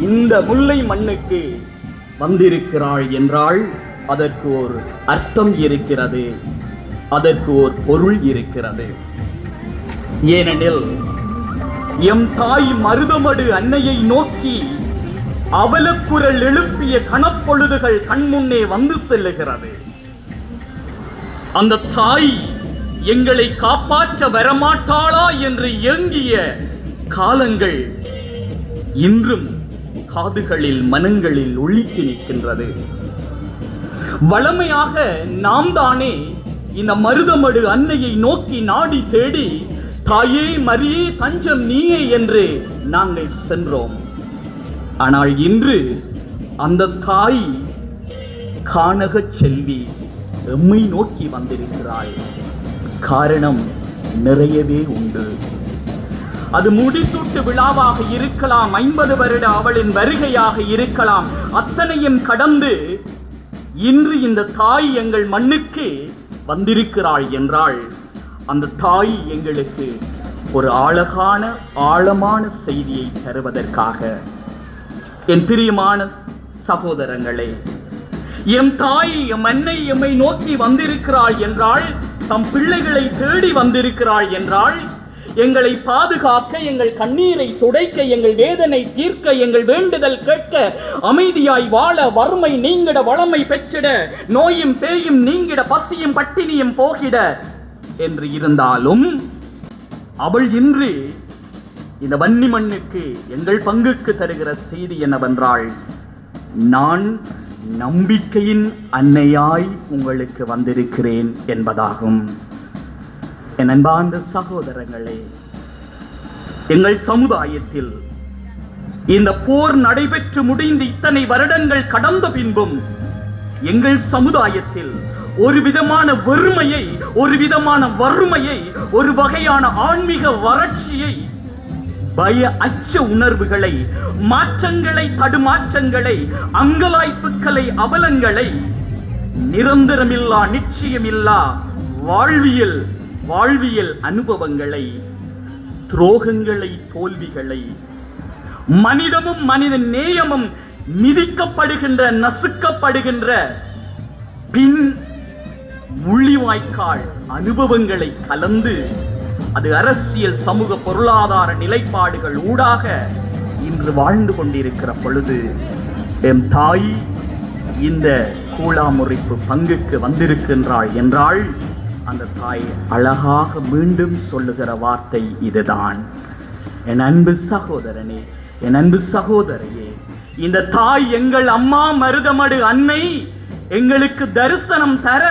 இந்த முல்லை மண்ணுக்கு வந்திருக்கிறாள் என்றால் அதற்கு ஒரு அர்த்தம் இருக்கிறது. அதற்கு ஒரு பொருள் இருக்கிறது. ஏனெனில் எம் தாய் மருதமடு அன்னையை நோக்கி அவலக்குரல் எழுப்பிய கணப்பொழுதுகள் கண்முன்னே வந்து செல்லுகிறது. அந்த தாய் எங்களை காப்பாற்ற வரமாட்டாளா என்று ஏங்கிய காலங்கள் இன்றும் காதுகளில் மனங்களில் ஒழித்து நிற்கின்றது. வளமையாக நாம் தானே இந்த மருதமடு அன்னையை நோக்கி நாடி தேடி தாயே மரியே தஞ்சம் நீயே என்று நாங்கள் சென்றோம். ஆனால் இன்று அந்த தாய் கானகச் செல்வி எம்மை நோக்கி வந்திருக்கிறாள். காரணம் நிறையவே உண்டு. அது முடிசூட்டு விழாவாக இருக்கலாம் ஐம்பது வருட அவளின் வருகையாக இருக்கலாம். அத்தனையும் கடந்து இன்று இந்த தாய் எங்கள் மண்ணுக்கு வந்திருக்கிறாள் என்றால் அந்த தாய் எங்களுக்கு ஒரு அழகான ஆழமான செய்தியை தருவதற்காக. என் பிரியமான சகோதரங்களே எம் தாய் எம் அன்னை எம்மை நோக்கி வந்திருக்கிறாள் என்றால் தம் பிள்ளைகளை தேடி வந்திருக்கிறாள் என்றால் எங்களை பாதுகாக்க எங்கள் கண்ணீரை துடைக்க எங்கள் வேதனை தீர்க்க எங்கள் வேண்டுதல் கேட்க அமைதியாய் வாழ வறுமை நீங்கிட வளமை பெற்றிட நோயும் பேயும் நீங்கிட பசியும் பட்டினியும் போகிட என்று இருந்தாலும் அவள் இன்று இந்த வன்னி மண்ணுக்கு எங்கள் பங்குக்கு தருகிற செய்தி என்னவென்றால் நான் நம்பிக்கையின் அன்னையாய் உங்களுக்கு வந்திருக்கிறேன் என்பதாகும். என் அன்பார்ந்த சகோதரங்களே எங்கள் சமுதாயத்தில் இந்த போர் நடைபெற்று முடிந்து இத்தனை வருடங்கள் கடந்த பின்பும் எங்கள் சமுதாயத்தில் ஒரு விதமான வெறுமையை ஒரு விதமான வறுமையை ஒரு வகையான ஆன்மீக வறட்சியை பய அச்ச உணர்வுகளை மாற்றங்களை தடுமாற்றங்களை அங்கலாய்ப்புகளை அவலங்களை நிரந்தரமில்லா நிச்சயமில்லா வாழ்வியல் வாழ்வியல் அனுபவங்களை துரோகங்களை தோல்விகளை மனிதமும் மனித நேயமும் மிதிக்கப்படுகின்ற நசுக்கப்படுகின்ற பின் முள்ளிவாய்க்கால் அனுபவங்களை கலந்து அது அரசியல் சமூக பொருளாதார நிலைப்பாடுகள் ஊடாக இன்று வாழ்ந்து கொண்டிருக்கிற பொழுது எம் தாய் இந்த கூழாமுறைப்பு பங்குக்கு வந்திருக்கின்றாள் என்றால் அந்த தாய் அழகாக மீண்டும் சொல்லுகிற வார்த்தை இதுதான். என் அன்பு சகோதரனே என் அன்பு சகோதரையே இந்த தாய் எங்கள் அம்மா மருதமடு அன்னை எங்களுக்கு தரிசனம் தர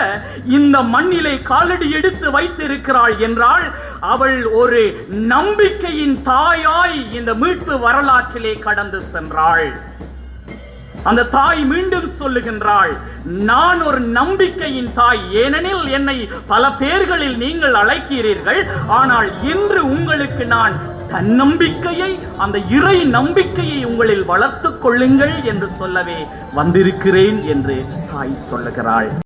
இந்த மண்ணிலே காலடி எடுத்து வைத்திருக்கிறாள் என்றால் அவள் ஒரு நம்பிக்கையின் தாயாய் இந்த மீட்பு வரலாற்றிலே கடந்து சென்றாள். அந்த தாய் மீண்டும் சொல்லுகின்றாள் நான் ஒரு நம்பிக்கையின் தாய். ஏனெனில் என்னை பல பேர்களில் நீங்கள் அழைக்கிறீர்கள். ஆனால் இன்று உங்களுக்கு நான் தன்னம்பிக்கையை அந்த இறை நம்பிக்கையை உங்களில் வளர்த்துக் கொள்ளுங்கள் என்று சொல்லவே வந்திருக்கிறேன் என்று தாய் சொல்லுகிறாள்.